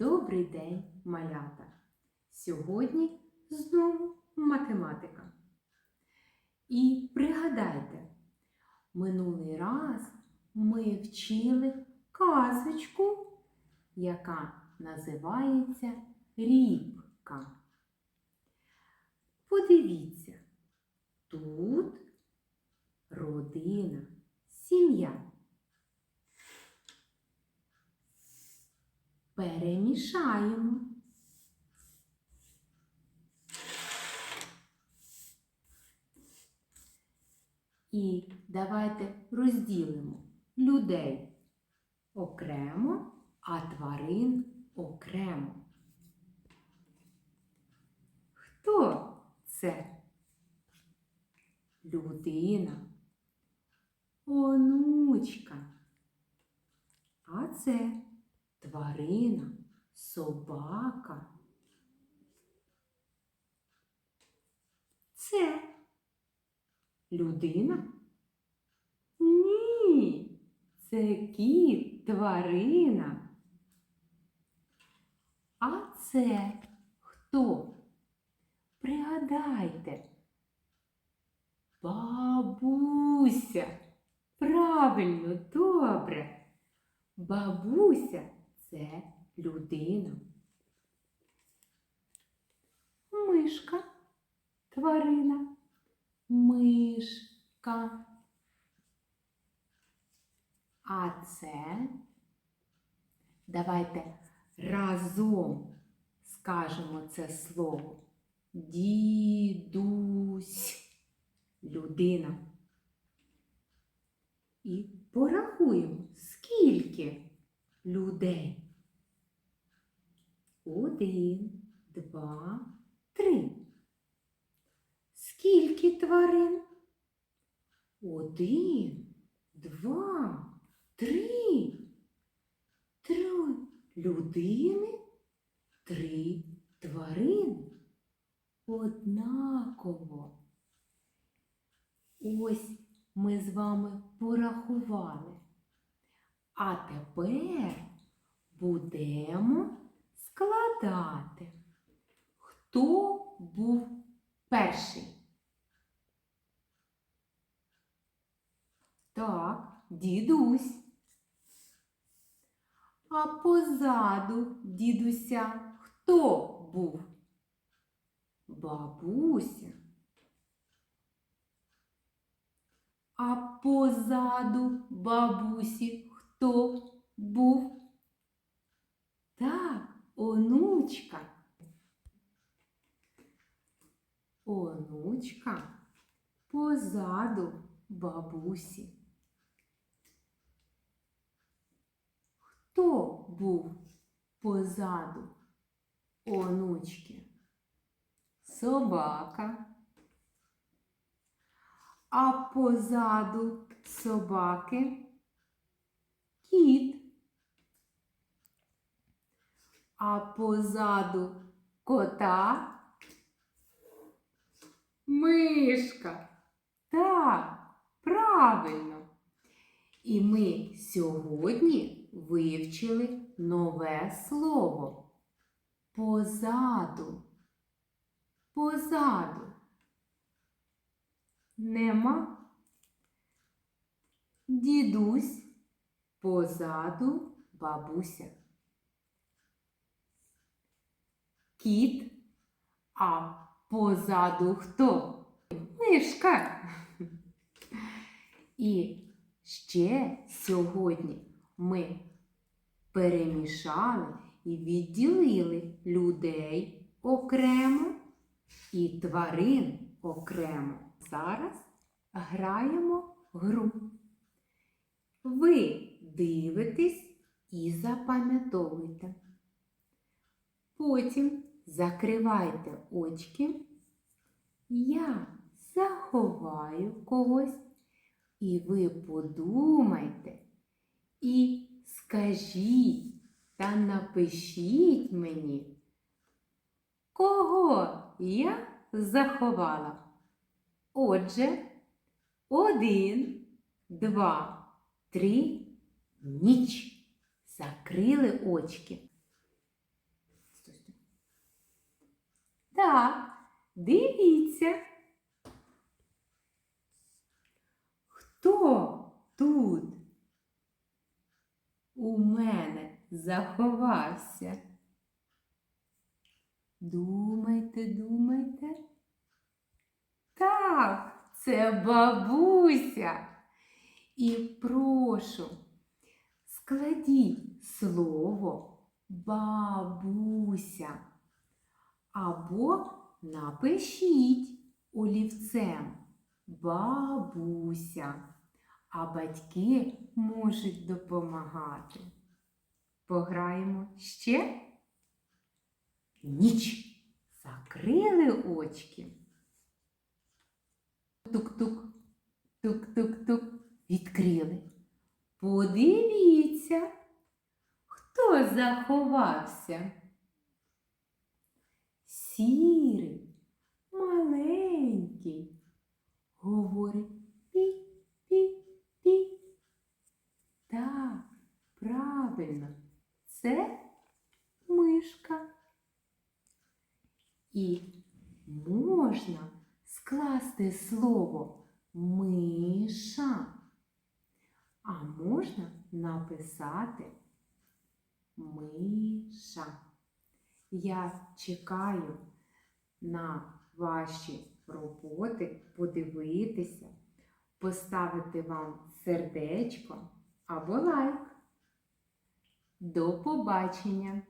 Добрий день, малята! Сьогодні знову математика. І пригадайте, минулий раз ми вчили казочку, яка називається Рібка. Подивіться, тут родина, сім'я. Перемішаємо. І давайте розділимо людей окремо, а тварин окремо. Хто це? Людина, онучка. А це тварина, собака. Це людина? Ні, це кіт, тварина. А це хто? Пригадайте. Бабуся. Правильно, добре. Бабуся це людина. Мишка, тварина, мишка. А це давайте разом скажемо це слово. Дідусь, людина. І порахуємо, скільки людей. Один, два, три. Скільки тварин? Один, два, три. Три людини, три тварини. Однаково. Ось ми з вами порахували. А тепер будемо складати. Хто був перший? Так, дідусь. А позаду дідуся хто був? Бабуся. А позаду бабусі хто був? Так, онучка. Онучка позаду бабусі. Хто був позаду онучки? Собака. А позаду собаки кіт. А позаду кота мишка. Так, правильно. І ми сьогодні вивчили нове слово позаду. Позаду. Нема. Дідусь позаду бабуся. Кіт, а позаду хто? Мишка. І ще сьогодні ми перемішали і відділили людей окремо і тварин окремо. Зараз граємо гру. Ви дивитесь і запам'ятовуйте. Потім закривайте очки. Я заховаю когось, і ви подумайте і скажіть та напишіть мені, кого я заховала. Отже, один, два, три, ніч. Закрили очки. Так, дивіться. Хто тут у мене заховався? Думайте, думайте. Так, це бабуся. І прошу, складіть слово бабуся або напишіть олівцем бабуся, а батьки можуть допомагати. Пограємо ще? Ніч. Закрили очки. Тук-тук, тук-тук-тук, відкрили. Подивіться, хто заховався. Сірий, маленький, говорить пі-пі-пі. Так, правильно, це мишка. І можна скласти слово миша, а можна написати миша. Я чекаю на ваші роботи, подивитися, поставити вам сердечко або лайк. До побачення!